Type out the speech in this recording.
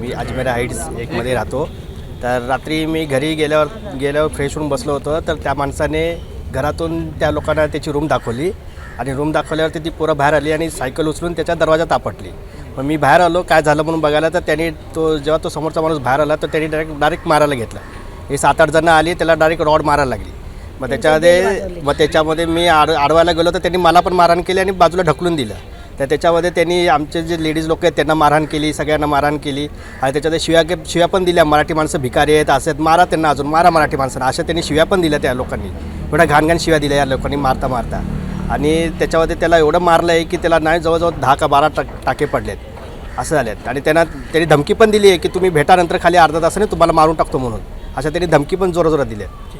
मी Ajmer heights एकमध्ये राहतो. तर रात्री मी घरी गेल्यावर गेल्यावर फ्रेश होऊन बसलो होतो. तर त्या माणसाने घरातून त्या लोकांना त्याची रूम दाखवली. आणि रूम दाखवल्यावर ती पोरं बाहेर आली आणि सायकल उचलून त्याच्या दरवाजा तापटली मग मी बाहेर आलो. काय झालं म्हणून बघायला तर त्याने तो जेव्हा तो समोरचा माणूस बाहेर आला तर त्यांनी डायरेक्ट डायरेक्ट मारायला घेतला. हे सात आठ जणं आली त्याला डायरेक्ट रॉड मारायला लागली. मग त्याच्यामध्ये मग त्याच्यामध्ये मी आड आडवायला गेलो तर त्यांनी मला पण मारहाण केली आणि बाजूला ढकलून दिलं. तर त्याच्यामध्ये त्यांनी आमचे जे लेडीज लोक आहेत त्यांना मारहाण केली सगळ्यांना मारहाण केली. आणि त्याच्यामध्ये शिव्या शिव्या पण दिल्या. मराठी माणसं भिकारी आहेत असे आहेत. मारा त्यांना अजून. मारा मराठी माणसांना. अशा त्यांनी शिव्या पण दिल्या त्या लोकांनी. एवढ्या घाणघाण शिव्या दिल्या या लोकांनी मारता मारता. आणि त्याच्यामध्ये त्याला एवढं मारलं आहे की त्याला नाही जवळजवळ दहा का बारा टाक टाके पडलेत. असं झालेत. आणि त्यांना त्यांनी धमकी पण दिली आहे की तुम्ही भेटानंतर खाली अर्धा तासाने तुम्हाला मारून टाकतो म्हणून. अशा त्यांनी धमकी पण जोराजोरात दिली आहे